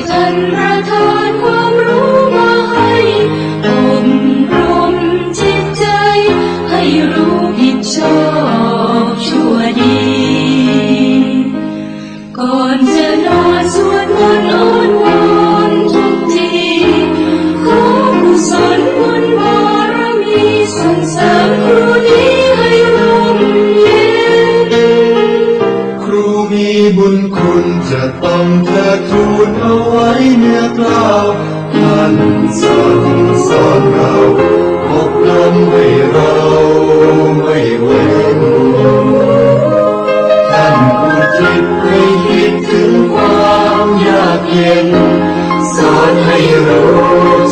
บาอาจารย์ที่ท่านประทานความรู้มาให้อบรมจิตใจ ให้รู้ผิดชอบชั่วดี ก่อนจะนอนสวดมนต์ มีบุญคุณจะต้องเธอทูลเอาไว้เนื้อกล่าวท่านสั่งสอนเราอบรมให้เราไม่เว้นท่านอุทิศให้คิดถึงความยากเย็น สอนให้รู้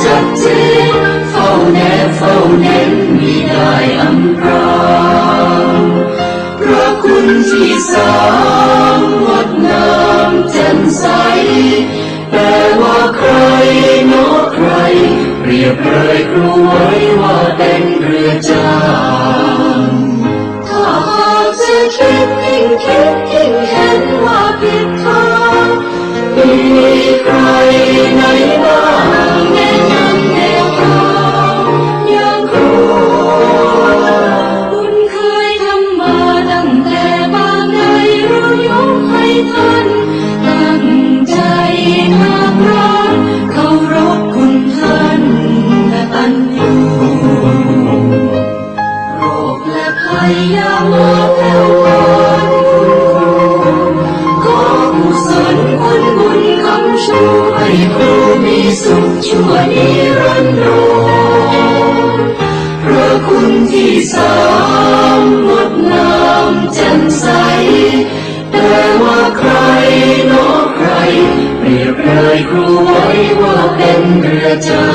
ชัดเจนเฝ้าแนบเฝ้าเน้นมิได้ แต่ว่าใครเนอใครเปรียบเลยครูไว้ สุขชั่วนิรันดร์พระคุณที่สามงดงามแจ่มใส แต่ว่าใครเนอใคร เปรียบเลยครูไว้ว่าเป็นเรือจ้า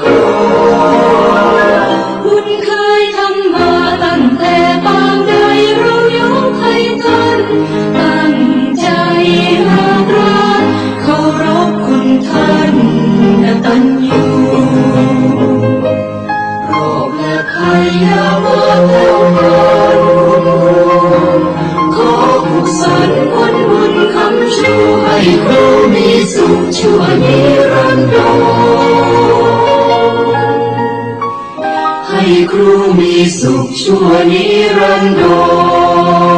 อ มีสุขชั่วนิรันดร